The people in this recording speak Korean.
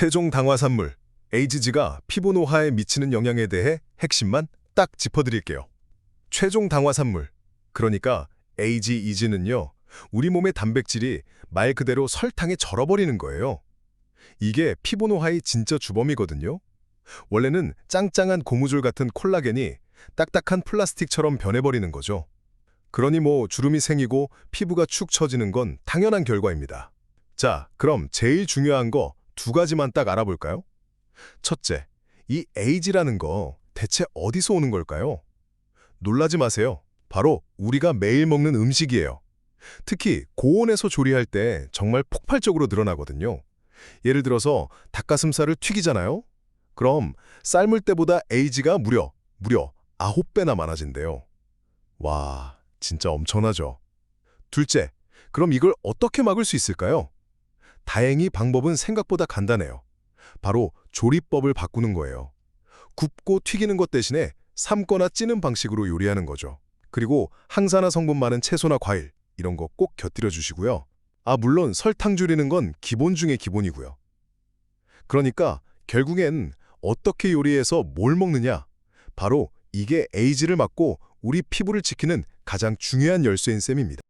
최종 당화산물 에이지즈가 피부 노화에 미치는 영향에 대해 핵심만 딱 짚어드릴게요. 최종 당화산물, 그러니까 에이지이즈는요, 우리 몸의 단백질이 말 그대로 설탕에 절어버리는 거예요. 이게 피부 노화의 진짜 주범이거든요. 원래는 짱짱한 고무줄 같은 콜라겐이 딱딱한 플라스틱처럼 변해버리는 거죠. 그러니 뭐 주름이 생기고 피부가 축 처지는 건 당연한 결과입니다. 자, 그럼 제일 중요한 거 두 가지만 딱 알아볼까요? 첫째, 이 에이지라는 거 대체 어디서 오는 걸까요? 놀라지 마세요. 바로 우리가 매일 먹는 음식이에요. 특히 고온에서 조리할 때 정말 폭발적으로 늘어나거든요. 예를 들어서 닭가슴살을 튀기잖아요? 그럼 삶을 때보다 에이지가 무려, 무려 9배나 많아진대요. 와, 진짜 엄청나죠? 둘째, 그럼 이걸 어떻게 막을 수 있을까요? 다행히 방법은 생각보다 간단해요. 바로 조리법을 바꾸는 거예요. 굽고 튀기는 것 대신에 삶거나 찌는 방식으로 요리하는 거죠. 그리고 항산화 성분 많은 채소나 과일 이런 거 꼭 곁들여 주시고요. 아 물론 설탕 줄이는 건 기본 중에 기본이고요. 그러니까 결국엔 어떻게 요리해서 뭘 먹느냐? 바로 이게 에이즈를 막고 우리 피부를 지키는 가장 중요한 열쇠인 셈입니다.